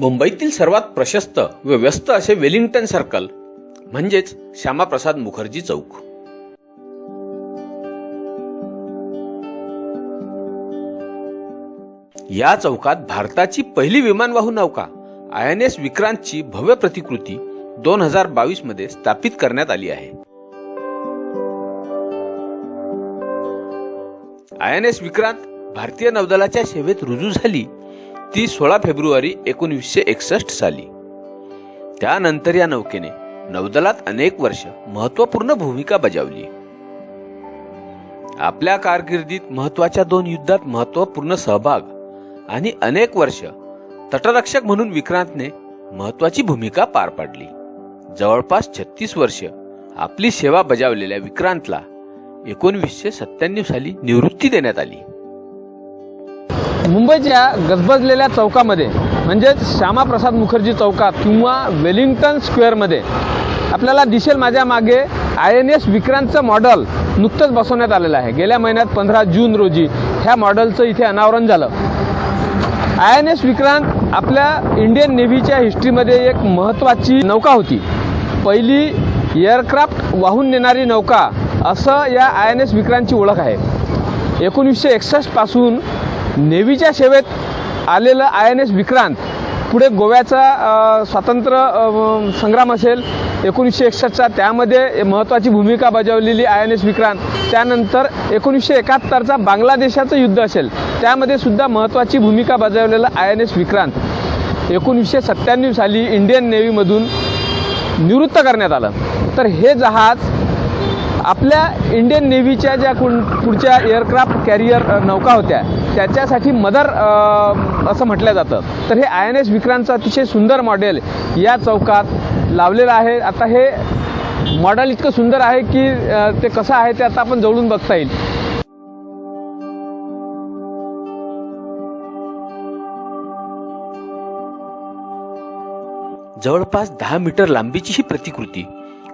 मुंबईतील सर्वात प्रशस्त व व्यस्त असे वेलिंग्टन सर्कल म्हणजेच श्यामाप्रसाद मुखर्जी चौक. या चौकात भारताची पहिली विमानवाहू नौका आय एन एस विक्रांतची भव्य प्रतिकृती दोन हजार बावीसमध्ये स्थापित करण्यात आली आहे. आय एन एस विक्रांत भारतीय नौदलाच्या सेवेत रुजू झाली ती सोळा फेब्रुवारी एकोणीसशे एकसष्ट साली. त्यानंतर या नौकेने नौदलात अनेक वर्ष महत्त्वपूर्ण भूमिका बजावली. आपल्या कारकिर्दीत महत्त्वाच्या दोन युद्धात महत्त्वपूर्ण सहभाग आणि अनेक वर्ष तटरक्षक म्हणून विक्रांतने महत्वाची भूमिका पार पाडली. जवळपास छत्तीस वर्ष आपली सेवा बजावलेल्या विक्रांतला एकोणवीसशे सत्त्याण्णव साली निवृत्ती देण्यात आली. मुंबईच्या गजबजलेल्या चौकामध्ये म्हणजेच श्यामाप्रसाद मुखर्जी चौकात किंवा वेलिंग्टन स्क्वेअरमध्ये आपल्याला दिसेल माझ्या मागे आय एन एस विक्रांतचं मॉडेल नुकतंच बसवण्यात आलेलं आहे. गेल्या महिन्यात पंधरा जून रोजी ह्या मॉडेलचं इथे अनावरण झालं. आय एन एस विक्रांत आपल्या इंडियन नेव्हीच्या हिस्ट्रीमध्ये एक महत्त्वाची नौका होती. पहिली एअरक्राफ्ट वाहून नेणारी नौका असं या आय एन एस विक्रांतची ओळख आहे. एकोणीसशे एकसष्टपासून नेव्हीच्या सेवेत आलेलं आय एन एस विक्रांत पुढे गोव्याचा स्वातंत्र्य संग्राम असेल एकोणीसशे एकसष्टचा. त्यामध्ये महत्त्वाची भूमिका बजावलेली आय एन एस विक्रांत. त्यानंतर एकोणीसशे एकाहत्तरचा बांगलादेशाचं युद्ध असेल. त्यामध्ये सुद्धा महत्त्वाची भूमिका बजावलेलं आय एन एस विक्रांत. एकोणीसशे सत्त्याण्णव साली इंडियन नेव्हीमधून निवृत्त करण्यात आलं. तर हे जहाज आपल्या इंडियन नेव्हीच्या ज्या कुण पुढच्या एअरक्राफ्ट कॅरियर नौका होत्या त्याच्यासाठी मदर असं म्हटलं जातं. तर हे आय एन एस विक्रांतचं अतिशय सुंदर मॉडेल या चौकात लावलेलं आहे. आता हे मॉडेल इतकं सुंदर आहे की ते कसं आहे ते आता आपण जवळून बघता येईल. जवळपास दहा मीटर लांबीची ही प्रतिकृती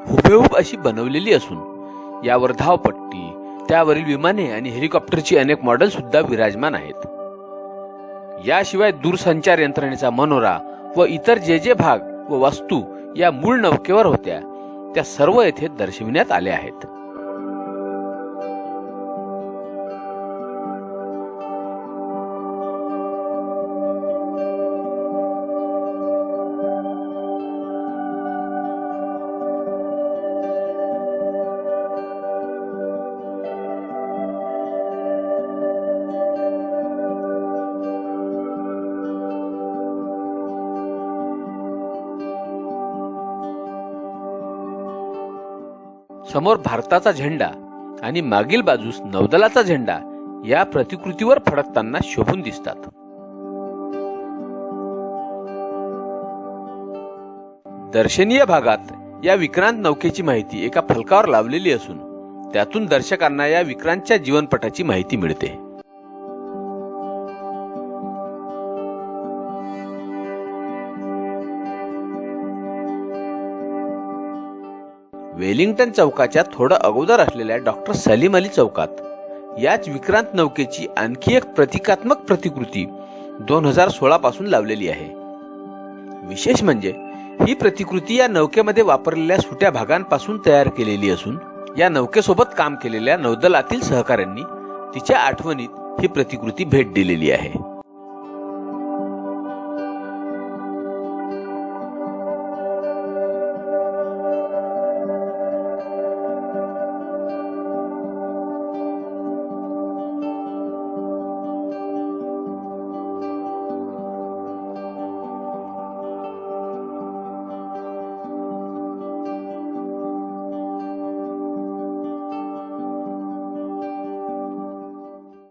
हुबेहूब अशी बनवलेली असून यावर धावपट्टी त्यावरील विमाने आणि हेलिकॉप्टरची अनेक मॉडेल सुद्धा विराजमान आहेत. याशिवाय दूरसंचार यंत्रणेचा मनोरा व इतर जे जे भाग व वस्तू या मूळ नौकेवर होत्या त्या सर्व येथे दर्शविण्यात आल्या आहेत. समोर भारताचा झेंडा आणि मागील बाजूस नौदलाचा झेंडा या प्रतिकृतीवर फडकताना शोभून दिसतात. दर्शनीय भागात या विक्रांत नौकेची माहिती एका फलकावर लावलेली असून त्यातून दर्शकांना या विक्रांतच्या जीवनपटाची माहिती मिळते. वेलिंग्टन चौकाच्या थोडं अगोदर असलेल्या डॉक्टर सलीम अली चौकात याच विक्रांत नौकेची आणखी एक प्रतिकात्मक प्रतिकृती दोन हजार सोळा पासून लावलेली आहे. विशेष म्हणजे ही प्रतिकृती या नौकेमध्ये वापरलेल्या सुट्या भागांपासून तयार केलेली असून या नौकेसोबत काम केलेल्या नौदलातील सहकाऱ्यांनी तिच्या आठवणीत ही प्रतिकृती भेट दिलेली आहे.